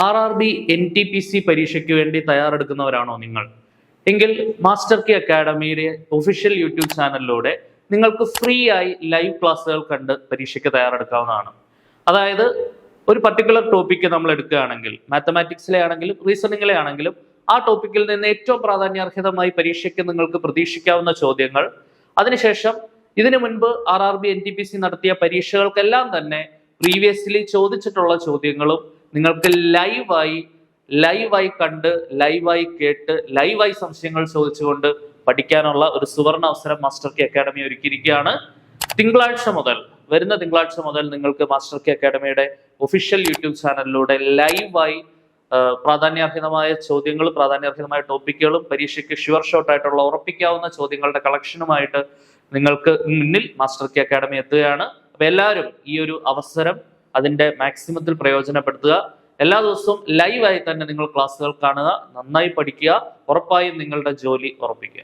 R R B N T P C പരീക്ഷയ്ക്ക് വേണ്ടി തയ്യാറെടുക്കുന്നവരാണോ നിങ്ങൾ? എങ്കിൽ മാസ്റ്റർ കെ അക്കാഡമിയുടെ ഒഫീഷ്യൽ യൂട്യൂബ് ചാനലിലൂടെ നിങ്ങൾക്ക് ഫ്രീ ആയി ലൈവ് ക്ലാസ്സുകൾ കണ്ട് പരീക്ഷയ്ക്ക് തയ്യാറെടുക്കാവുന്നതാണ്. അതായത് ഒരു പർട്ടിക്കുലർ ടോപ്പിക്ക് നമ്മൾ എടുക്കുകയാണെങ്കിൽ മാത്തമാറ്റിക്സിലെ ആണെങ്കിലും റീസണിങ്ങിലെ ആണെങ്കിലും ആ ടോപ്പിക്കിൽ നിന്ന് ഏറ്റവും പ്രാധാന്യാർഹിതമായി പരീക്ഷയ്ക്ക് നിങ്ങൾക്ക് പ്രതീക്ഷിക്കാവുന്ന ചോദ്യങ്ങൾ. അതിനുശേഷം ഇതിനു മുൻപ് R R B N T P C നടത്തിയ പരീക്ഷകൾക്കെല്ലാം തന്നെ പ്രീവിയസ്ലി ചോദിച്ചിട്ടുള്ള ചോദ്യങ്ങളും നിങ്ങൾക്ക് ലൈവായി ലൈവായി കണ്ട് ലൈവായി കേട്ട് ലൈവായി സംശയങ്ങൾ ചോദിച്ചുകൊണ്ട് പഠിക്കാനുള്ള ഒരു സുവർണ അവസരം മാസ്റ്റർ കെ അക്കാഡമി ഒരുക്കിയിരിക്കുകയാണ്. തിങ്കളാഴ്ച മുതൽ വരുന്ന തിങ്കളാഴ്ച മുതൽ നിങ്ങൾക്ക് മാസ്റ്റർ കെ അക്കാഡമിയുടെ ഒഫീഷ്യൽ യൂട്യൂബ് ചാനലിലൂടെ ലൈവായി പ്രാധാന്യാർഹിതമായ ചോദ്യങ്ങളും പ്രാധാന്യാർഹിതമായ ടോപ്പിക്കുകളും പരീക്ഷയ്ക്ക് ഷുവർ ഷോട്ട് ആയിട്ടുള്ള ഉറപ്പിക്കാവുന്ന ചോദ്യങ്ങളുടെ കളക്ഷനുമായിട്ട് നിങ്ങൾക്ക് മുന്നിൽ മാസ്റ്റർ കെ അക്കാഡമി എത്തുകയാണ്. അപ്പൊ എല്ലാവരും ഈ ഒരു അവസരം അതിന്റെ മാക്സിമത്തിൽ പ്രയോജനപ്പെടുത്തുക. എല്ലാ ദിവസവും ലൈവായി തന്നെ നിങ്ങൾ ക്ലാസ്സുകൾ കാണുക. നന്നായി പഠിക്കുക. ഉറപ്പായും നിങ്ങളുടെ ജോലി ഉറപ്പിക്കുക.